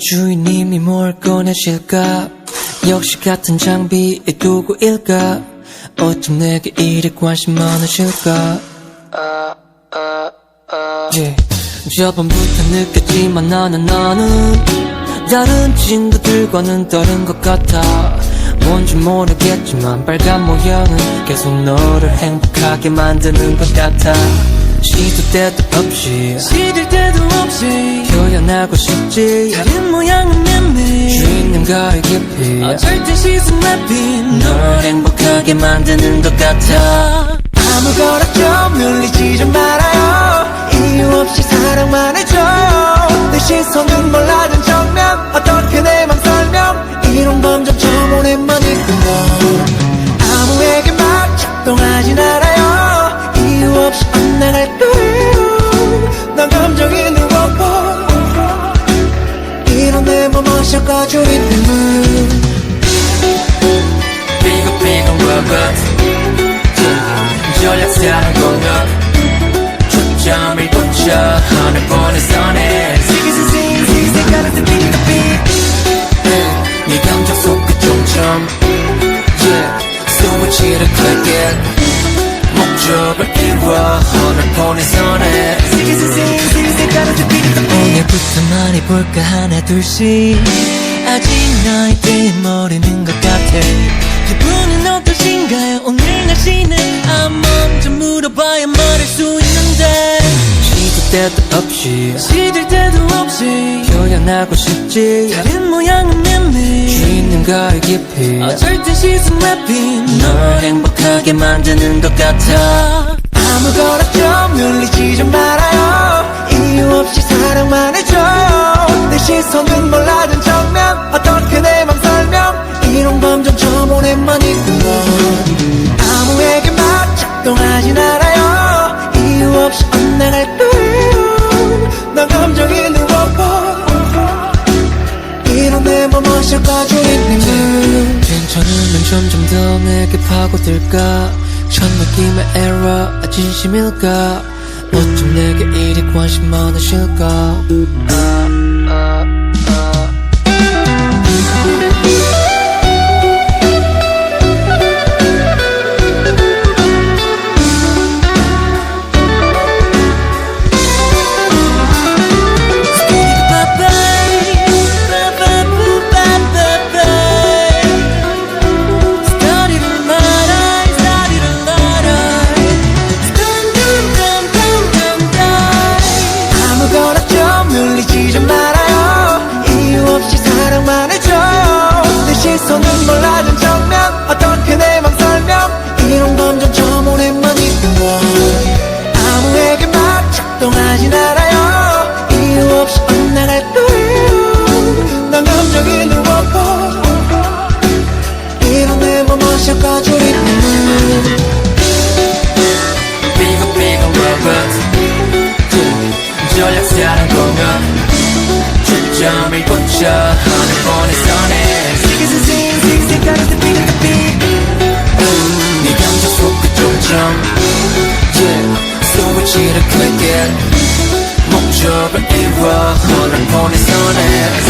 주인님이 뭘 꺼내실까? 역시 같은 장비에 두고 일까? 어쩜 내게 이리 관심 많으실까? Yeah. 저번부터 느꼈지만 나는 나는 다른 친구들과는 다른 것 같아. 뭔지 모르겠지만 빨간 모양은 계속 너를 행복하게 만드는 것 같아 시도 때도 없이 시들 때도 없이 표현하고 싶지. 다른 모양은 맴매 주인님과의 깊이. 어쩔 때 시선 맵힌 널 행복하게 만드는 것 같아 거예요 난 감정이 누웠고. 이런 내몸 어셔가 주인님은. 삐걱삐걱 로봇 전략사는 공격 초점을 고쳐 하늘 보는 선에 선에 오늘부터 많이 볼까 하나 둘씩 아직 나에게 모르는 것 같아 기분은 어떠신가요 오늘 날씨는 아 먼저 물어봐야 말할 수 있는데 시도 때도 없이 시들 때도 없이 표현하고 싶지 다른 모양은 맴매 주인님과의 깊이 어쩔 때 시선 맵힌 널 행복하게 만드는 것 같아 아무거나 좀 눌리지 좀 말아요. 이유 없이 사랑만 해줘. 내 시선은 몰라준 정면 어떻게 내 맘 설명. 이런 감정 처음 오랜만이구나 아무에게 막 작동하진 않아요. 이유 없이 엇나갈 거예요 난 감정이 누웠고 이런 내 몸 어셔가 주인님은 괜찮으면 점점 더 내게 파고들까 첫 느낌의 에러 진심일까? 어쩜 내게 이리 관심 많으실까 사랑만 해줘. 내 시선은 몰라준 정면. 어떻게 내 맘 설명 이런 감정 처음 오랜만이구나 아무에게 막 작동하진 않아요. 이유 없이 엇나갈 거예요 난 감정이 누웠고. 이런 내몸 어셔가 주인님은 삐걱삐걱 로봇 전략사는 공격 초점을 고쳐 하늘 보는 선에 네 감정 속그 종점 yeah. 스위치를 클릭해 목적을 이루어 하늘 보는 선에